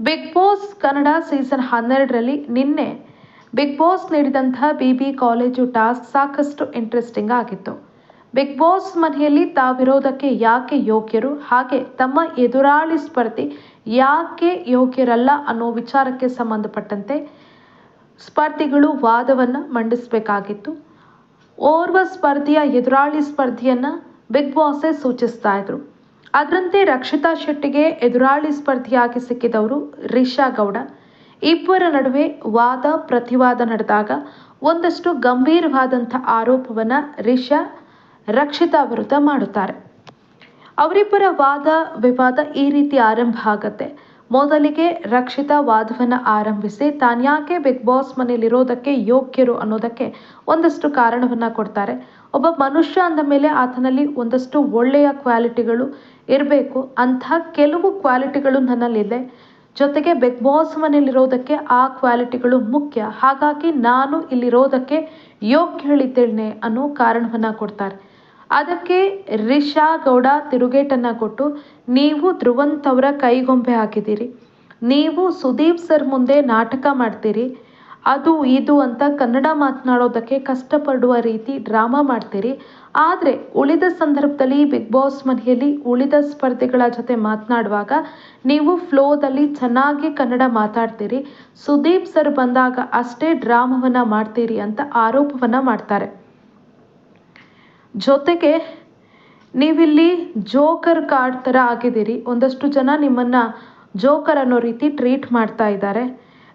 Big boss Kannada season ಹನ್ನೆರಡರಲ್ಲಿ ನಿನ್ನೆ big Boss ನೀಡಿದಂತಹ ಬಿ ಬಿ ಕಾಲೇಜು ಟಾಸ್ಕ್ ಸಾಕಷ್ಟು ಇಂಟ್ರೆಸ್ಟಿಂಗ್ ಆಗಿತ್ತು. ಬಿಗ್ ಬಾಸ್ ಮನೆಯಲ್ಲಿ ತಾವಿರೋದಕ್ಕೆ ಯಾಕೆ ಯೋಗ್ಯರು? ಹಾಗೆ ತಮ್ಮ ಎದುರಾಳಿ ಸ್ಪರ್ಧಿ ಯಾಕೆ ಯೋಗ್ಯರಲ್ಲ ಅನ್ನೋ ವಿಚಾರಕ್ಕೆ ಸಂಬಂಧಪಟ್ಟಂತೆ ಸ್ಪರ್ಧಿಗಳು ವಾದವನ್ನು ಮಂಡಿಸಬೇಕಾಗಿತ್ತು. ಓರ್ವ ಸ್ಪರ್ಧಿಯ ಎದುರಾಳಿ ಸ್ಪರ್ಧಿಯನ್ನು ಬಿಗ್ ಬಾಸೇ ಸೂಚಿಸ್ತಾ ಇದ್ರು. ಅದರಂತೆ ರಕ್ಷಿತಾ ಶೆಟ್ಟಿಗೆ ಎದುರಾಳಿ ಸ್ಪರ್ಧಿಯಾಗಿ ಸಿಕ್ಕಿದವರು ರಿಷಾ ಗೌಡ. ಇಬ್ಬರ ನಡುವೆ ವಾದ ಪ್ರತಿವಾದ ನಡೆದಾಗ ಒಂದಷ್ಟು ಗಂಭೀರವಾದಂಥ ಆರೋಪವನ್ನು ರಿಷಾ, ರಕ್ಷಿತಾ ವಿರುದ್ಧ ಮಾಡುತ್ತಾರೆ. ಅವರಿಬ್ಬರ ವಾದ, ವಿವಾದ ಈ ರೀತಿ ಆರಂಭ ಆಗತ್ತೆ. ಮೊದಲಿಗೆ ರಕ್ಷಿತಾ ವಾದವನ್ನು ಆರಂಭಿಸಿ ತಾನ್ಯಾಕೆ ಬಿಗ್ ಬಾಸ್ ಮನೆಯಲ್ಲಿರೋದಕ್ಕೆ ಯೋಗ್ಯರು ಅನ್ನೋದಕ್ಕೆ ಒಂದಷ್ಟು ಕಾರಣವನ್ನು ಕೊಡ್ತಾರೆ. ಒಬ್ಬ ಮನುಷ್ಯ ಅಂದ ಮೇಲೆ ಆತನಲ್ಲಿ ಒಂದಷ್ಟು ಒಳ್ಳೆಯ ಕ್ವಾಲಿಟಿಗಳು ಇರಬೇಕು. ಅಂತಹ ಕೆಲವು ಕ್ವಾಲಿಟಿಗಳು ನನ್ನಲ್ಲಿದೆ. ಜೊತೆಗೆ ಬಿಗ್ ಬಾಸ್ ಮನೆಯಲ್ಲಿರೋದಕ್ಕೆ ಆ ಕ್ವಾಲಿಟಿಗಳು ಮುಖ್ಯ. ಹಾಗಾಗಿ ನಾನು ಇಲ್ಲಿರೋದಕ್ಕೆ ಯೋಗ್ಯಳಿದ್ದೇನೆ ಅನ್ನೋ ಕಾರಣವನ್ನು ಕೊಡ್ತಾರೆ. ಅದಕ್ಕೆ ರಿಷಾ ಗೌಡ ತಿರುಗೇಟನ್ನು ಕೊಟ್ಟು, ನೀವು ಧ್ರುವಂತ್ ಅವರ ಕೈಗೊಂಬೆ ಹಾಕಿದ್ದೀರಿ. ನೀವು ಸುದೀಪ್ ಸರ್ ಮುಂದೆ ನಾಟಕ ಮಾಡ್ತೀರಿ. ಅದು ಇದು ಅಂತ ಕನ್ನಡ ಮಾತನಾಡೋದಕ್ಕೆ ಕಷ್ಟಪಡುವ ರೀತಿ ಡ್ರಾಮಾ ಮಾಡ್ತೀರಿ. ಆದರೆ ಉಳಿದ ಸಂದರ್ಭದಲ್ಲಿ ಬಿಗ್ ಬಾಸ್ ಮನೆಯಲ್ಲಿ ಉಳಿದ ಸ್ಪರ್ಧಿಗಳ ಜೊತೆ ಮಾತನಾಡುವಾಗ ನೀವು ಫ್ಲೋದಲ್ಲಿ ಚೆನ್ನಾಗಿ ಕನ್ನಡ ಮಾತಾಡ್ತೀರಿ. ಸುದೀಪ್ ಸರ್ ಬಂದಾಗ ಅಷ್ಟೇ ಡ್ರಾಮವನ್ನು ಮಾಡ್ತೀರಿ ಅಂತ ಆರೋಪವನ್ನು ಮಾಡ್ತಾರೆ. ಜೊತೆಗೆ ನೀವಿಲ್ಲಿ ಜೋಕರ್ ಕಾರ್ಡ್ ಥರ ಆಗಿದ್ದೀರಿ. ಒಂದಷ್ಟು ಜನ ನಿಮ್ಮನ್ನು ಜೋಕರ್ ಅನ್ನೋ ರೀತಿ ಟ್ರೀಟ್ ಮಾಡ್ತಾ ಇದ್ದಾರೆ.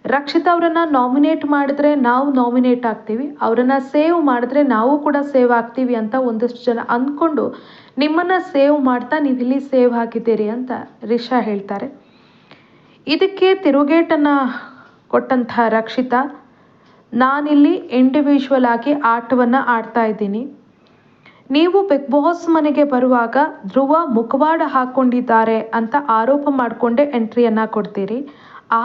ರಕ್ಷಿತ್ ಅವರನ್ನು ನಾಮಿನೇಟ್ ಮಾಡಿದ್ರೆ ನಾವು ನಾಮಿನೇಟ್ ಆಗ್ತೀವಿ. ಅವರನ್ನು ಸೇವ್ ಮಾಡಿದ್ರೆ ನಾವು ಕೂಡ ಸೇವ್ ಆಗ್ತೀವಿ ಅಂತ ಒಂದಷ್ಟು ಜನ ಅಂದ್ಕೊಂಡು ನಿಮ್ಮನ್ನು ಸೇವ್ ಮಾಡ್ತಾ ನೀವಿಲ್ಲಿ ಸೇವ್ ಆಗಿದ್ದೀರಿ ಅಂತ ರಿಷಾ ಹೇಳ್ತಾರೆ. ಇದಕ್ಕೆ ತಿರುಗೇಟನ್ನು ಕೊಟ್ಟಂತಹ ರಕ್ಷಿತಾ, ನಾನಿಲ್ಲಿ ಇಂಡಿವಿಜುವಲ್ ಆಗಿ ಆಟವನ್ನು ಆಡ್ತಾ ಇದ್ದೀನಿ. ನೀವು ಬಿಗ್ ಬಾಸ್ ಮನೆಗೆ ಬರುವಾಗ ಧ್ರುವ ಮುಖವಾಡ ಹಾಕೊಂಡಿದ್ದಾರೆ ಅಂತ ಆರೋಪ ಮಾಡಿಕೊಂಡೇ ಎಂಟ್ರಿಯನ್ನು ಕೊಡ್ತೀರಿ.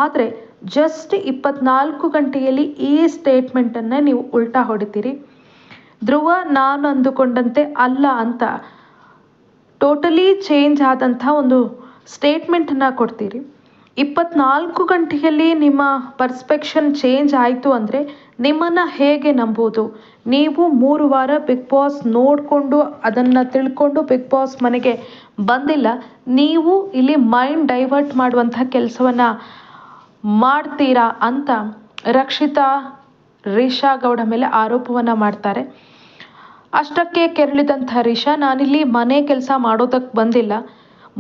ಆದರೆ ಜಸ್ಟ್ ಇಪ್ಪತ್ನಾಲ್ಕು ಗಂಟೆಯಲ್ಲಿ ಈ ಸ್ಟೇಟ್ಮೆಂಟನ್ನು ನೀವು ಉಲ್ಟಾ ಹೊಡಿತೀರಿ. ಧ್ರುವ ನಾನು ಅಂದುಕೊಂಡಂತೆ ಅಲ್ಲ ಅಂತ ಟೋಟಲಿ ಚೇಂಜ್ ಆದಂಥ ಒಂದು ಸ್ಟೇಟ್ಮೆಂಟನ್ನು ಕೊಡ್ತೀರಿ. ಇಪ್ಪತ್ನಾಲ್ಕು ಗಂಟೆಯಲ್ಲಿ ನಿಮ್ಮ ಪರ್ಸ್ಪೆಕ್ಷನ್ ಚೇಂಜ್ ಆಯಿತು ಅಂದರೆ ನಿಮ್ಮನ್ನು ಹೇಗೆ ನಂಬೋದು ನೀವು ಮೂರು ವಾರ ಬಿಗ್ ಬಾಸ್ ನೋಡಿಕೊಂಡು ಅದನ್ನು ತಿಳ್ಕೊಂಡು ಬಿಗ್ ಬಾಸ್ ಮನೆಗೆ ಬಂದಿಲ್ಲ, ನೀವು ಇಲ್ಲಿ ಮೈಂಡ್ ಡೈವರ್ಟ್ ಮಾಡುವಂಥ ಕೆಲಸವನ್ನು ಮಾಡ್ತೀರಾ ಅಂತ ರಕ್ಷಿತಾ ರಿಷಾ ಗೌಡ ಮೇಲೆ ಆರೋಪವನ್ನು ಮಾಡ್ತಾರೆ. ಅಷ್ಟಕ್ಕೆ ಕೆರಳಿದಂಥ ರಿಷಾ, ನಾನಿಲ್ಲಿ ಮನೆ ಕೆಲಸ ಮಾಡೋದಕ್ಕೆ ಬಂದಿಲ್ಲ.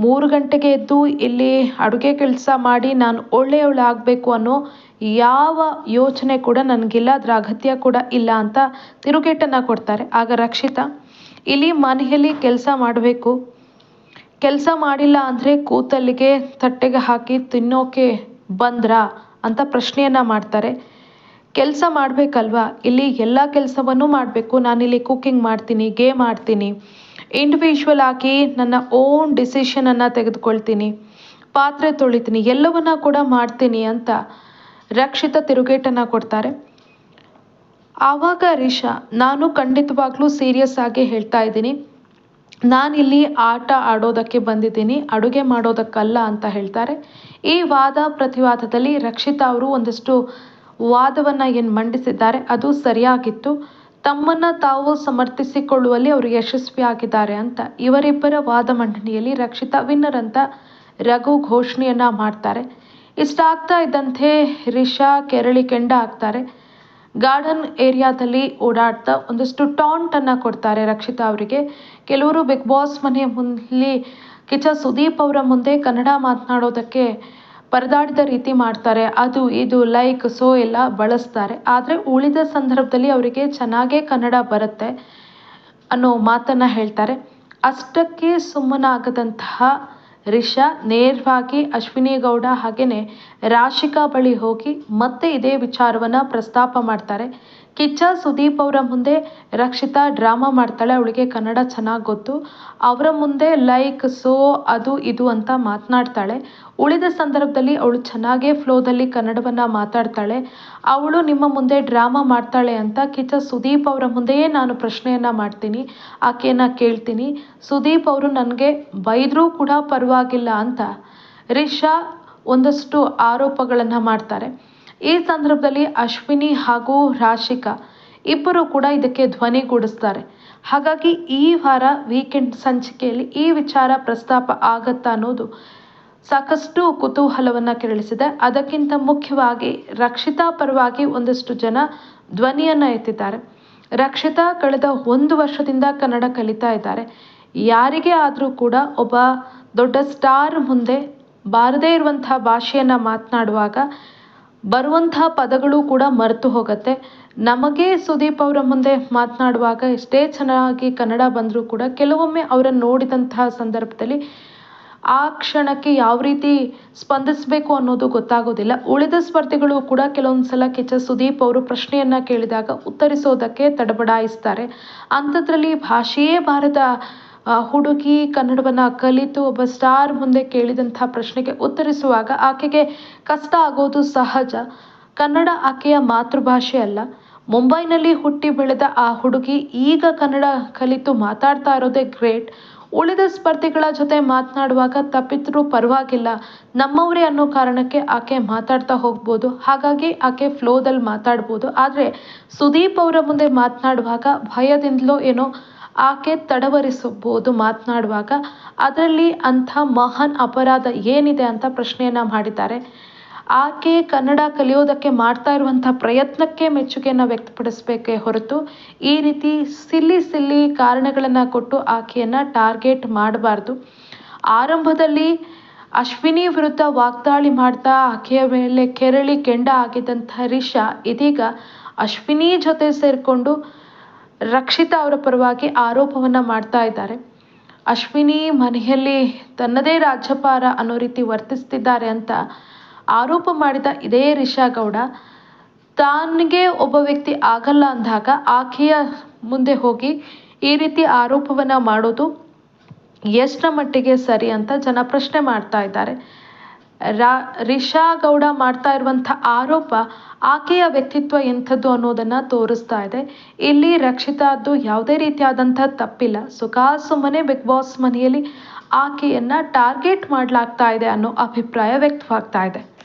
ಮೂರು ಗಂಟೆಗೆ ಎದ್ದು ಇಲ್ಲಿ ಅಡುಗೆ ಕೆಲಸ ಮಾಡಿ ನಾನು ಒಳ್ಳೆಯವಳಾಗಬೇಕು ಅನ್ನೋ ಯಾವ ಯೋಚನೆ ಕೂಡ ನನಗಿಲ್ಲ ಅದರ ಅಗತ್ಯ ಕೂಡ ಇಲ್ಲ ಅಂತ ತಿರುಗೇಟನ್ನು ಕೊಡ್ತಾರೆ. ಆಗ ರಕ್ಷಿತ, ಇಲ್ಲಿ ಮನೆಯಲ್ಲಿ ಕೆಲಸ ಮಾಡಬೇಕು. ಕೆಲಸ ಮಾಡಿಲ್ಲ ಅಂದರೆ ಕೂತಲ್ಲಿಗೆ ತಟ್ಟೆಗೆ ಹಾಕಿ ತಿನ್ನೋಕೆ ಬಂದ್ರಾ? ಅಂತ ಪ್ರಶ್ನೆಯನ್ನು ಮಾಡ್ತಾರೆ. ಕೆಲಸ ಮಾಡಬೇಕಲ್ವಾ? ಇಲ್ಲಿ ಎಲ್ಲ ಕೆಲಸವನ್ನು ಮಾಡಬೇಕು. ನಾನಿಲ್ಲಿ ಕುಕ್ಕಿಂಗ್ ಮಾಡ್ತೀನಿ, ಗೇಮ್ ಆಡ್ತೀನಿ. ಇಂಡಿವಿಜುವಲ್ ಆಗಿ ನನ್ನ ಓನ್ ಡಿಸಿಷನನ್ನು ತೆಗೆದುಕೊಳ್ತೀನಿ. ಪಾತ್ರೆ ತೊಳಿತೀನಿ, ಎಲ್ಲವನ್ನ ಕೂಡ ಮಾಡ್ತೀನಿ ಅಂತ ರಕ್ಷಿತ ತಿರುಗೇಟನ್ನು ಕೊಡ್ತಾರೆ. ಆವಾಗ ರಿಷಾ, ನಾನು ಖಂಡಿತವಾಗ್ಲೂ ಸೀರಿಯಸ್ ಆಗಿ ಹೇಳ್ತಾ ಇದ್ದೀನಿ. ನಾನಿಲ್ಲಿ ಆಟ ಆಡೋದಕ್ಕೆ ಬಂದಿದ್ದೀನಿ, ಅಡುಗೆ ಮಾಡೋದಕ್ಕಲ್ಲ ಅಂತ ಹೇಳ್ತಾರೆ. ಈ ವಾದ ಪ್ರತಿವಾದದಲ್ಲಿ ರಕ್ಷಿತಾ ಅವರು ಒಂದಷ್ಟು ವಾದವನ್ನು ಏನು ಮಂಡಿಸಿದ್ದಾರೆ, ಅದು ಸರಿಯಾಗಿತ್ತು. ತಮ್ಮನ್ನು ತಾವು ಸಮರ್ಥಿಸಿಕೊಳ್ಳುವಲ್ಲಿ ಅವರು ಯಶಸ್ವಿಯಾಗಿದ್ದಾರೆ ಅಂತ. ಇವರಿಬ್ಬರ ವಾದ ಮಂಡನೆಯಲ್ಲಿ ರಕ್ಷಿತಾ ವಿನ್ನರ್ ಅಂತ ರಘು ಘೋಷಣೆಯನ್ನು ಮಾಡ್ತಾರೆ. ಇಷ್ಟಾಗ್ತಾ ಇದ್ದಂತೆ ರಿಷಾ ಕೆರಳಿ ಕೆಂಡ ಆಗ್ತಾರೆ ಗಾರ್ಡನ್ ಏರಿಯಾದಲ್ಲಿ ಓಡಾಡ್ತಾ ಒಂದಷ್ಟು ಟಾಂಟನ್ನು ಕೊಡ್ತಾರೆ ರಕ್ಷಿತಾ ಅವರಿಗೆ. ಕೆಲವರು ಬಿಗ್ ಬಾಸ್ ಮನೆ ಮುಂದೆ ಕಿಚ್ಚ ಸುದೀಪ್ ಅವರ ಮುಂದೆ ಕನ್ನಡ ಮಾತನಾಡೋದಕ್ಕೆ ಪರದಾಡಿದ ರೀತಿ ಮಾಡ್ತಾರೆ. ಅದು ಇದು ಲೈಕ್ ಸೋ ಎಲ್ಲ ಬಳಸ್ತಾರೆ. ಆದರೆ ಉಳಿದ ಸಂದರ್ಭದಲ್ಲಿ ಅವರಿಗೆ ಚೆನ್ನಾಗೇ ಕನ್ನಡ ಬರುತ್ತೆ ಅನ್ನೋ ಮಾತನ್ನು ಹೇಳ್ತಾರೆ. ಅಷ್ಟಕ್ಕೆ ಸುಮ್ಮನಾಗದಂತಹ ರಿಷಾ ನೇರವಾಗಿ ಅಶ್ವಿನಿ ಗೌಡ ಹಾಗೆಯೇ ರಾಶಿಕಾ ಬಳಿ ಹೋಗಿ ಮತ್ತೆ ಇದೇ ವಿಚಾರವನ್ನು ಪ್ರಸ್ತಾಪ ಮಾಡ್ತಾರೆ. ಕಿಚ್ಚ ಸುದೀಪ್ ಅವರ ಮುಂದೆ ರಕ್ಷಿತಾ ಡ್ರಾಮಾ ಮಾಡ್ತಾಳೆ, ಅವಳಿಗೆ ಕನ್ನಡ ಚೆನ್ನಾಗಿ ಗೊತ್ತು. ಅವರ ಮುಂದೆ ಲೈಕ್, ಸೋ, ಅದು, ಇದು ಅಂತ ಮಾತನಾಡ್ತಾಳೆ. ಉಳಿದ ಸಂದರ್ಭದಲ್ಲಿ ಅವಳು ಚೆನ್ನಾಗೇ ಫ್ಲೋದಲ್ಲಿ ಕನ್ನಡವನ್ನು ಮಾತಾಡ್ತಾಳೆ. ಅವಳು ನಿಮ್ಮ ಮುಂದೆ ಡ್ರಾಮಾ ಮಾಡ್ತಾಳೆ ಅಂತ ಕಿಚ್ಚ ಸುದೀಪ್ ಅವರ ಮುಂದೆಯೇ ನಾನು ಪ್ರಶ್ನೆಯನ್ನು ಮಾಡ್ತೀನಿ, ಆಕೆಯನ್ನು ಕೇಳ್ತೀನಿ. ಸುದೀಪ್ ಅವರು ನನಗೆ ಬೈದರೂ ಕೂಡ ಪರವಾಗಿಲ್ಲ ಅಂತ. ರಿಷಾ ಒಂದಷ್ಟು ಆರೋಪಗಳನ್ನು ಮಾಡ್ತಾರೆ. ಈ ಸಂದರ್ಭದಲ್ಲಿ ಅಶ್ವಿನಿ ಹಾಗೂ ರಾಶಿಕಾ ಇಬ್ಬರು ಕೂಡ ಇದಕ್ಕೆ ಧ್ವನಿಗೂಡಿಸ್ತಾರೆ ಹಾಗಾಗಿ ಈ ವಾರ ವೀಕೆಂಡ್ ಸಂಚಿಕೆಯಲ್ಲಿ ಈ ವಿಚಾರ ಪ್ರಸ್ತಾಪ ಆಗತ್ತಾ ಅನ್ನೋದು ಸಾಕಷ್ಟು ಕುತೂಹಲವನ್ನು ಕೆರಳಿಸಿದೆ. ಅದಕ್ಕಿಂತ ಮುಖ್ಯವಾಗಿ ರಕ್ಷಿತಾ ಪರವಾಗಿ ಒಂದಷ್ಟು ಜನ ಧ್ವನಿಯನ್ನು ಎತ್ತಿದ್ದಾರೆ. ರಕ್ಷಿತಾ ಕಳೆದ ಒಂದು ವರ್ಷದಿಂದ ಕನ್ನಡ ಕಲಿತಾ ಇದ್ದಾರೆ. ಯಾರಿಗೆ ಆದರೂ ಕೂಡ ಒಬ್ಬ ದೊಡ್ಡ ಸ್ಟಾರ್ ಮುಂದೆ ಬಾರದೇ ಇರುವಂತಹ ಭಾಷೆಯನ್ನು ಮಾತನಾಡುವಾಗ ಬರುವಂತಹ ಪದಗಳು ಕೂಡ ಮರೆತು ಹೋಗುತ್ತೆ. ನಮಗೆ ಸುದೀಪ್ ಅವರ ಮುಂದೆ ಮಾತನಾಡುವಾಗ ಎಷ್ಟೇ ಚೆನ್ನಾಗಿ ಕನ್ನಡ ಬಂದರೂ ಕೂಡ ಕೆಲವೊಮ್ಮೆ ಅವರನ್ನು ನೋಡಿದಂತಹ ಸಂದರ್ಭದಲ್ಲಿ ಆ ಕ್ಷಣಕ್ಕೆ ಯಾವ ರೀತಿ ಸ್ಪಂದಿಸಬೇಕು ಅನ್ನೋದು ಗೊತ್ತಾಗೋದಿಲ್ಲ. ಉಳಿದ ಸ್ಪರ್ಧಿಗಳು ಕೂಡ ಕೆಲವೊಂದು ಸಲ ಕಿಚ್ಚ ಸುದೀಪ್ ಅವರು ಪ್ರಶ್ನೆಯನ್ನು ಕೇಳಿದಾಗ ಉತ್ತರಿಸೋದಕ್ಕೆ ತಡಬಡಾಯಿಸ್ತಾರೆ. ಅಂಥದ್ರಲ್ಲಿ ಭಾಷೆಯೇ ಬಾರದ ಆ, ಹುಡುಗಿ ಕನ್ನಡವನ್ನು ಕಲಿತು ಒಬ್ಬ ಸ್ಟಾರ್ ಮುಂದೆ ಕೇಳಿದಂಥ ಪ್ರಶ್ನೆಗೆ ಉತ್ತರಿಸುವಾಗ ಆಕೆಗೆ ಕಷ್ಟ ಆಗೋದು ಸಹಜ. ಕನ್ನಡ ಆಕೆಯ ಮಾತೃಭಾಷೆ ಅಲ್ಲ. ಮುಂಬೈನಲ್ಲಿ ಹುಟ್ಟಿ ಬೆಳೆದ ಆ ಹುಡುಗಿ ಈಗ ಕನ್ನಡ ಕಲಿತು ಮಾತಾಡ್ತಾ ಇರೋದೇ ಗ್ರೇಟ್. ಉಳಿದ ಸ್ಪರ್ಧಿಗಳ ಜೊತೆ ಮಾತನಾಡುವಾಗ ತಪ್ಪಿದ್ರೂ ಪರವಾಗಿಲ್ಲ. ನಮ್ಮವರೇ ಅನ್ನೋ ಕಾರಣಕ್ಕೆ ಆಕೆ ಮಾತಾಡ್ತಾ ಹೋಗ್ಬೋದು. ಹಾಗಾಗಿ ಆಕೆ ಫ್ಲೋದಲ್ಲಿ ಮಾತಾಡ್ಬೋದು. ಆದರೆ ಸುದೀಪ್ ಅವರ ಮುಂದೆ ಮಾತನಾಡುವಾಗ ಭಯದಿಂದಲೋ ಏನೋ ಆಕೆ ತಡವರಿಸಬಹುದು ಮಾತನಾಡುವಾಗ, ಅದರಲ್ಲಿ ಅಂಥ ಮಹಾನ್ ಅಪರಾಧ ಏನಿದೆ ಅಂತ ಪ್ರಶ್ನೆಯನ್ನು ಮಾಡಿದ್ದಾರೆ. ಆಕೆ ಕನ್ನಡ ಕಲಿಯೋದಕ್ಕೆ ಮಾಡ್ತಾ ಇರುವಂಥ ಪ್ರಯತ್ನಕ್ಕೆ ಮೆಚ್ಚುಗೆಯನ್ನು ವ್ಯಕ್ತಪಡಿಸಬೇಕೇ ಹೊರತು, ಈ ರೀತಿ ಸಿಲ್ಲಿ ಸಿಲ್ಲಿ ಕಾರಣಗಳನ್ನು ಕೊಟ್ಟು ಆಕೆಯನ್ನು ಟಾರ್ಗೆಟ್ ಮಾಡಬಾರ್ದು. ಆರಂಭದಲ್ಲಿ ಅಶ್ವಿನಿ ವಿರುದ್ಧ ವಾಗ್ದಾಳಿ ಮಾಡ್ತಾ ಆಕೆಯ ಮೇಲೆ ಕೆರಳಿ ಕೆಂಡ ಆಗಿದ್ದಂಥ ರಿಷಾ ಇದೀಗ ಅಶ್ವಿನಿ ಜೊತೆ ಸೇರಿಕೊಂಡು ರಕ್ಷಿತಾ ಅವರ ಪರವಾಗಿ ಆರೋಪವನ್ನು ಮಾಡ್ತಾ ಇದ್ದಾರೆ. ಅಶ್ವಿನಿ ಮನೆಯಲ್ಲಿ ತನ್ನದೇ ರಾಜ್ಯಪಾರ ಅನ್ನೋ ರೀತಿ ವರ್ತಿಸ್ತಿದ್ದಾರೆ ಅಂತ ಆರೋಪ ಮಾಡಿದ ಇದೇ ರಿಷಾ ಗೌಡ ತನಗೆ ಒಬ್ಬ ವ್ಯಕ್ತಿ ಆಗಲ್ಲ ಅಂದಾಗ ಆಕೆಯ ಮುಂದೆ ಹೋಗಿ ಈ ರೀತಿ ಆರೋಪವನ್ನು ಮಾಡೋದು ಎಷ್ಟರ ಮಟ್ಟಿಗೆ ಸರಿ ಅಂತ ಜನ ಪ್ರಶ್ನೆ ಮಾಡ್ತಾ ಇದ್ದಾರೆ. ರಾ ರಿಷಾ ಗೌಡ ಮಾಡ್ತಾ ಇರುವಂಥ ಆರೋಪ ಆಕೆಯ ವ್ಯಕ್ತಿತ್ವ ಎಂಥದ್ದು ಅನ್ನೋದನ್ನು ತೋರಿಸ್ತಾ ಇದೆ. ಇಲ್ಲಿ ರಕ್ಷಿತಾದ್ದು ಯಾವುದೇ ರೀತಿಯಾದಂಥ ತಪ್ಪಿಲ್ಲ. ಸುಖಾಸುಮ್ಮನೆ ಬಿಗ್ ಬಾಸ್ ಮನೆಯಲ್ಲಿ ಆಕೆಯನ್ನ ಟಾರ್ಗೆಟ್ ಮಾಡಲಾಗ್ತಾ ಇದೆ ಅನ್ನೋ ಅಭಿಪ್ರಾಯ ವ್ಯಕ್ತವಾಗ್ತಾ ಇದೆ.